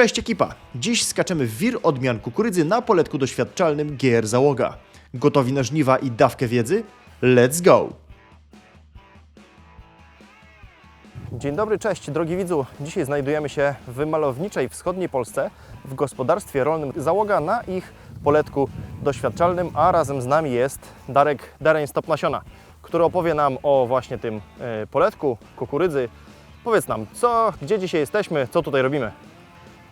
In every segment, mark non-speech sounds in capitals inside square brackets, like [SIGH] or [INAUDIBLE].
Cześć ekipa! Dziś skaczemy w wir odmian kukurydzy na poletku doświadczalnym GR Załoga. Gotowi na żniwa i dawkę wiedzy? Let's go! Dzień dobry, cześć drogi widzu. Dzisiaj znajdujemy się w malowniczej wschodniej Polsce w gospodarstwie rolnym Załoga na ich poletku doświadczalnym, a razem z nami jest Darek Dereń Stop Nasiona, który opowie nam o właśnie tym e, poletku kukurydzy. Powiedz nam, co, gdzie dzisiaj jesteśmy, co tutaj robimy?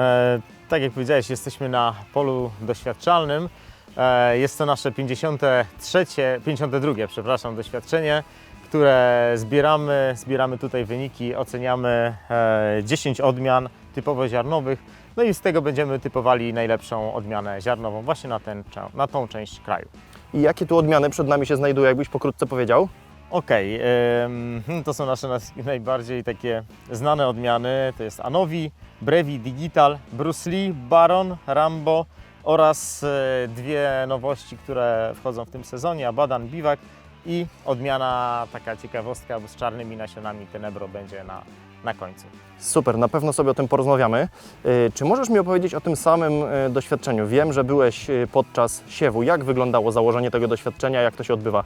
E, tak jak powiedziałeś, jesteśmy na polu doświadczalnym. E, jest to nasze 53, 52, przepraszam, doświadczenie, które zbieramy, zbieramy tutaj wyniki, oceniamy e, 10 odmian typowo ziarnowych, no i z tego będziemy typowali najlepszą odmianę ziarnową właśnie na, ten, na tą część kraju. I jakie tu odmiany przed nami się znajdują, jakbyś pokrótce powiedział? Okej, em, to są nasze nas- najbardziej takie znane odmiany. To jest Anovi, Brevi Digital, Bruce Lee, Baron, Rambo oraz e, dwie nowości, które wchodzą w tym sezonie, Abadan, Biwak i odmiana, taka ciekawostka z czarnymi nasionami Tenebro będzie na, na końcu. Super, na pewno sobie o tym porozmawiamy. Y, Czy możesz mi opowiedzieć o tym samym y, doświadczeniu? Wiem, że byłeś podczas siewu. Jak wyglądało założenie tego doświadczenia, jak to się odbywa?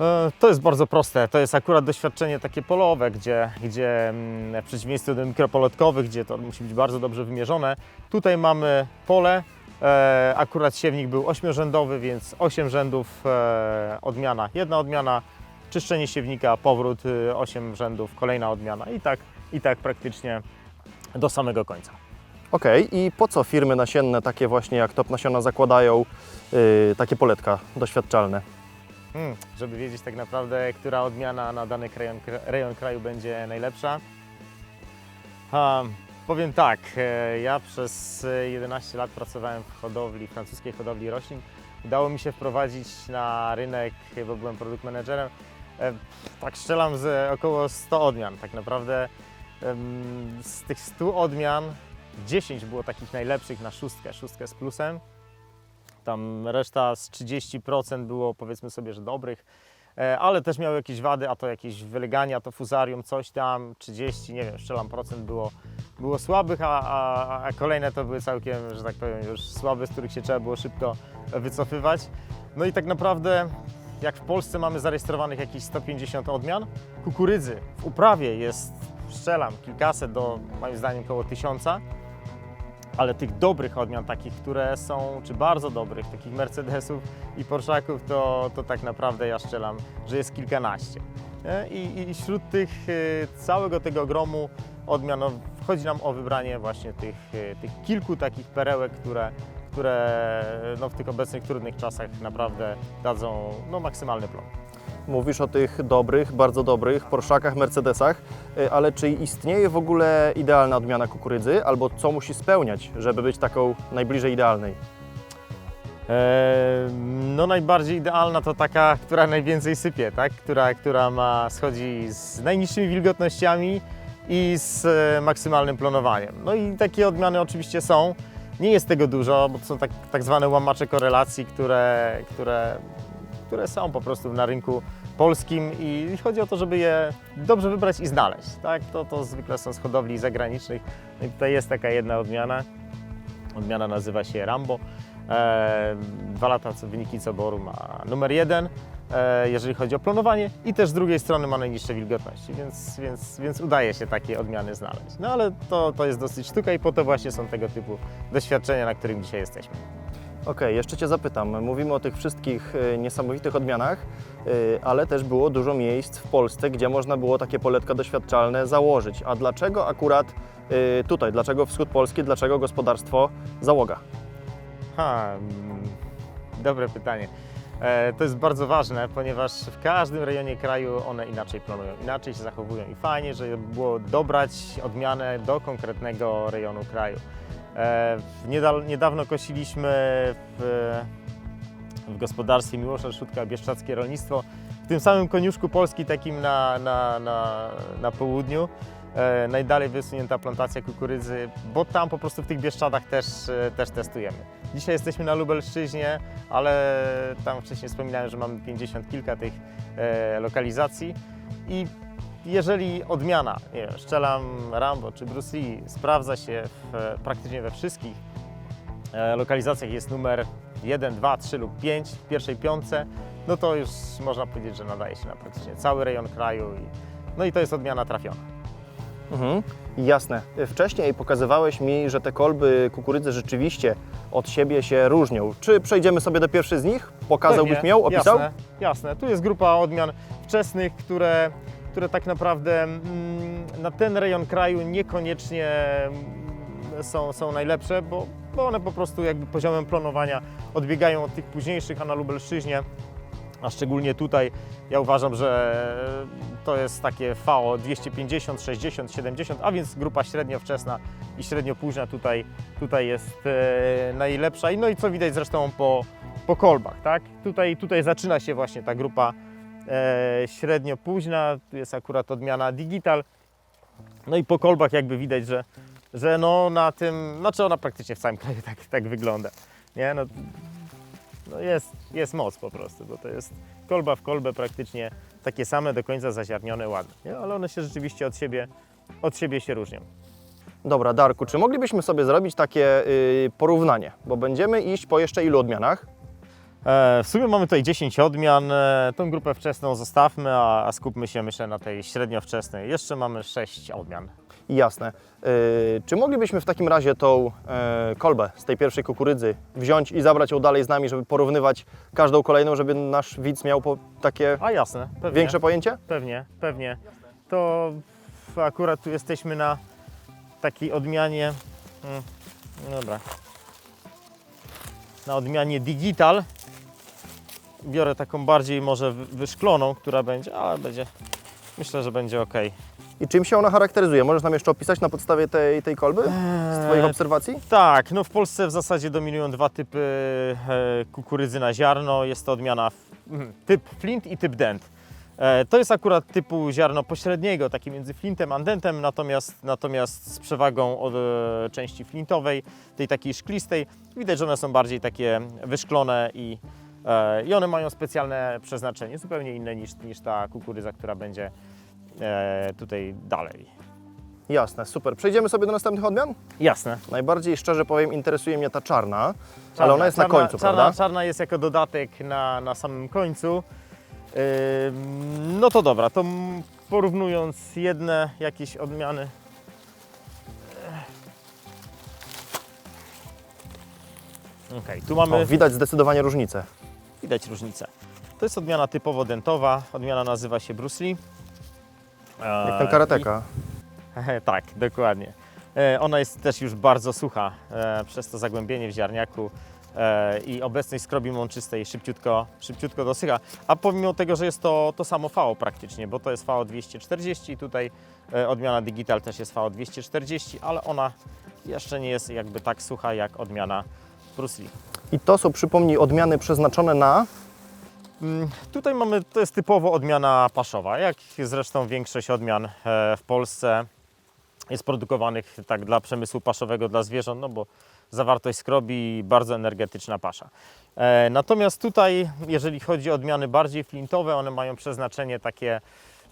E, To jest bardzo proste. To jest akurat doświadczenie takie polowe, gdzie, gdzie mm, w przeciwieństwie do mikropolotkowych, gdzie to musi być bardzo dobrze wymierzone. Tutaj mamy pole. E, akurat siewnik był ośmiorzędowy, więc 8 rzędów e, odmiana, jedna odmiana, czyszczenie siewnika, powrót 8 rzędów, kolejna odmiana i tak, i tak praktycznie do samego końca. Okej, i po co firmy nasienne, takie właśnie jak Top Nasiona, zakładają y, takie poletka doświadczalne? Hmm, żeby wiedzieć tak naprawdę, która odmiana na dany rejon, kraju będzie najlepsza. Um, powiem tak, e, ja przez e, 11 lat pracowałem w hodowli, francuskiej hodowli roślin. Udało mi się wprowadzić na rynek, bo byłem produkt managerem, e, tak strzelam z około 100 odmian. Tak naprawdę z tych 100 odmian 10 było takich najlepszych na szóstkę, szóstkę z plusem. Tam reszta z 30% było powiedzmy sobie, że dobrych, e, ale też miały jakieś wady, a to jakieś wylegania, to fuzarium, coś tam, 30, nie wiem, strzelam procent było, było słabych, a, a, a kolejne to były całkiem, że tak powiem, już słabe, z których się trzeba było szybko wycofywać. No i tak naprawdę, jak w Polsce mamy zarejestrowanych jakieś 150 odmian, kukurydzy w uprawie jest, strzelam, kilkaset do moim zdaniem około tysiąca, ale tych dobrych odmian, takich, które są, czy bardzo dobrych, takich Mercedesów i Porszaków, to, to tak naprawdę ja strzelam, że jest kilkanaście. Nie? I, I wśród tych, y, całego tego gromu odmian no, chodzi nam o wybranie właśnie tych, y, tych kilku takich perełek, które, które no, w tych obecnych trudnych czasach naprawdę dadzą no, maksymalny plon. Mówisz o tych dobrych, bardzo dobrych Porszakach, Mercedesach, y, ale czy istnieje w ogóle idealna odmiana kukurydzy, albo co musi spełniać, żeby być taką najbliżej idealnej? E, No najbardziej idealna to taka, która najwięcej sypie, tak? która, która ma, schodzi z najniższymi wilgotnościami i z e, maksymalnym plonowaniem. No i takie odmiany oczywiście są. Nie jest tego dużo, bo to są tak, tak zwane łamacze korelacji, które, które, które są po prostu na rynku polskim i chodzi o to, żeby je dobrze wybrać i znaleźć. Tak? To, to zwykle są z hodowli zagranicznych. No i tutaj jest taka jedna odmiana. Odmiana nazywa się Rambo. E, Dwa lata wyniki coboru ma numer jeden, e, jeżeli chodzi o planowanie i też z drugiej strony ma najniższe wilgotności, więc, więc, więc udaje się takie odmiany znaleźć. No ale to, to jest dosyć sztuka i po to właśnie są tego typu doświadczenia, na którym dzisiaj jesteśmy. Okej, jeszcze Cię zapytam. Mówimy o tych wszystkich y, niesamowitych odmianach, y, ale też było dużo miejsc w Polsce, gdzie można było takie poletka doświadczalne założyć. A dlaczego akurat y, tutaj? Dlaczego wschód Polski? Dlaczego gospodarstwo załoga? Ha, mm, dobre pytanie. E, To jest bardzo ważne, ponieważ w każdym rejonie kraju one inaczej planują, inaczej się zachowują i fajnie, żeby było dobrać odmianę do konkretnego rejonu kraju. E, Niedawno kosiliśmy w, w gospodarstwie Miłosza Szutka Bieszczackie Rolnictwo, w tym samym koniuszku Polski, takim na, na, na, na południu. E, najdalej wysunięta plantacja kukurydzy, bo tam po prostu w tych Bieszczadach też, e, też testujemy. Dzisiaj jesteśmy na Lubelszczyźnie, ale tam wcześniej wspominałem, że mamy 50 kilka tych lokalizacji i jeżeli odmiana, nie wiem, szczelam Rambo czy Bruce Lee, sprawdza się w, praktycznie we wszystkich e, lokalizacjach, jest numer 1, 2, 3 lub 5 w pierwszej piątce, no to już można powiedzieć, że nadaje się na praktycznie cały rejon kraju i, no i to jest odmiana trafiona. Mhm. Jasne. Wcześniej pokazywałeś mi, że te kolby kukurydzy rzeczywiście od siebie się różnią. Czy przejdziemy sobie do pierwszej z nich? Pokazałbyś mi ją, opisał? Jasne, jasne. Tu jest grupa odmian wczesnych, które, które tak naprawdę mm, na ten rejon kraju niekoniecznie mm, są, są najlepsze, bo, bo one po prostu jakby poziomem planowania odbiegają od tych późniejszych, a na Lubelszczyźnie, a szczególnie tutaj, ja uważam, że to jest takie VO 250, 60, 70, a więc grupa średnio wczesna i średnio późna tutaj, tutaj jest e, najlepsza. No i co widać zresztą po, po kolbach, tak? Tutaj, tutaj zaczyna się właśnie ta grupa średnio późna, tu jest akurat odmiana digital. No i po kolbach jakby widać, że, że no na tym, znaczy ona praktycznie w całym kraju tak, tak wygląda. Nie? No, no jest, jest moc po prostu, bo to jest kolba w kolbę praktycznie takie same, do końca zaziarnione, ładne. Nie? Ale one się rzeczywiście od siebie, od siebie się różnią. Dobra, Darku, czy moglibyśmy sobie zrobić takie y, porównanie? Bo będziemy iść po jeszcze ilu odmianach? E, w sumie mamy tutaj 10 odmian. E, tą grupę wczesną zostawmy, a, skupmy się myślę na tej średnio wczesnej. Jeszcze mamy 6 odmian. Jasne. Y, czy moglibyśmy w takim razie tą kolbę z tej pierwszej kukurydzy wziąć i zabrać ją dalej z nami, żeby porównywać każdą kolejną, żeby nasz widz miał takie A jasne, pewnie. większe pojęcie? Pewnie, pewnie. To akurat tu jesteśmy na takiej odmianie. Mm, dobra. Na odmianie digital. Biorę taką bardziej może wy- wyszkloną, która będzie, ale będzie. Myślę, że będzie ok. I czym się ona charakteryzuje? Możesz nam jeszcze opisać na podstawie tej, tej kolby? Z Twoich Eee, obserwacji? Tak, no w Polsce w zasadzie dominują dwa typy e, kukurydzy na ziarno. Jest to odmiana mhm, typ flint i typ dent. E, to jest akurat typu ziarno pośredniego, takie między flintem a dentem, natomiast, natomiast z przewagą od e, części flintowej, tej takiej szklistej. Widać, że one są bardziej takie wyszklone i, i one mają specjalne przeznaczenie, zupełnie inne niż, niż ta kukurydza, która będzie e, tutaj dalej. Jasne, super. Przejdziemy sobie do następnych odmian? Jasne. Najbardziej szczerze powiem, interesuje mnie ta czarna, ale ona jest na czarna, końcu, czarna, prawda? Czarna jest jako dodatek na, na samym końcu. Ym, no to dobra, to porównując jedne jakieś odmiany. Okej, tu mamy, O, widać zdecydowanie różnicę. Widać różnicę. To jest odmiana typowo dentowa, odmiana nazywa się Bruce Lee. Jak ten karateka. i- [LAUGHS] tak, dokładnie. E, Ona jest też już bardzo sucha, e, przez to zagłębienie w ziarniaku e, i obecność skrobi mączystej szybciutko, szybciutko dosycha. A pomimo tego, że jest to to samo VO praktycznie, bo to jest VO 240, tutaj odmiana Digital też jest VO 240, ale ona jeszcze nie jest jakby tak sucha jak odmiana Bruce Lee. I to są, przypomnij, odmiany przeznaczone na... Mm, Tutaj mamy, to jest typowo odmiana paszowa, jak zresztą większość odmian e, w Polsce jest produkowanych tak dla przemysłu paszowego, dla zwierząt, no bo zawartość skrobi i bardzo energetyczna pasza. E, Natomiast tutaj, jeżeli chodzi o odmiany bardziej flintowe, one mają przeznaczenie takie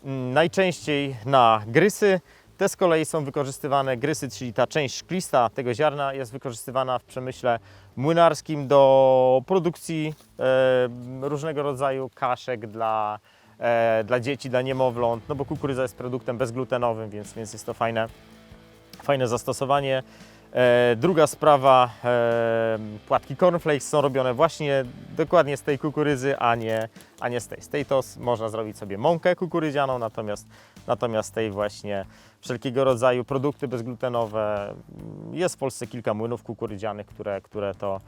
mm, najczęściej na grysy. Te z kolei są wykorzystywane, grysy, czyli ta część szklista tego ziarna jest wykorzystywana w przemyśle młynarskim do produkcji e, różnego rodzaju kaszek dla, e, dla dzieci, dla niemowląt, no bo kukurydza jest produktem bezglutenowym, więc, więc jest to fajne, fajne zastosowanie. E, druga sprawa, e, płatki cornflakes są robione właśnie dokładnie z tej kukurydzy, a nie, a nie z tej. Z tej to można zrobić sobie mąkę kukurydzianą, natomiast, natomiast tej właśnie wszelkiego rodzaju produkty bezglutenowe. Jest w Polsce kilka młynów kukurydzianych, które, które to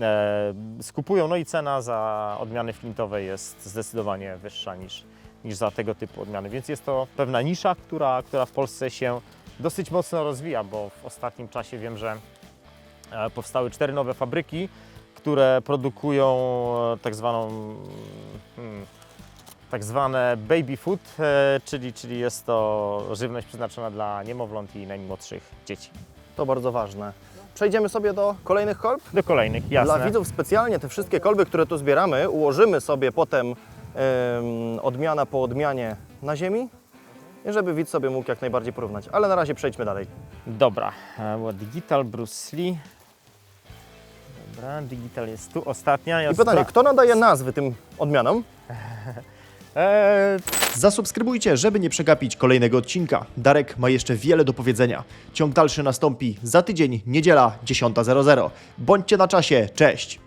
e, skupują. No i cena za odmiany flintowe jest zdecydowanie wyższa niż, niż za tego typu odmiany. Więc jest to pewna nisza, która, która w Polsce się dosyć mocno rozwija, bo w ostatnim czasie wiem, że e, powstały cztery nowe fabryki, które produkują e, tak zwaną hmm, tak zwane baby food, e, czyli, czyli jest to żywność przeznaczona dla niemowląt i najmłodszych dzieci. To bardzo ważne. Przejdziemy sobie do kolejnych kolb. Do kolejnych, jasne. Dla widzów specjalnie te wszystkie kolby, które tu zbieramy, ułożymy sobie potem em, odmiana po odmianie na ziemi żeby widz sobie mógł jak najbardziej porównać. Ale na razie przejdźmy dalej. Dobra, e, było Digital Bruce Lee. Dobra, Digital jest tu, ostatnia. I pytanie, kto nadaje nazwy tym odmianom? Eee, [LAUGHS] Zasubskrybujcie, żeby nie przegapić kolejnego odcinka. Darek ma jeszcze wiele do powiedzenia. Ciąg dalszy nastąpi za tydzień, niedziela 10.00. Bądźcie na czasie, cześć!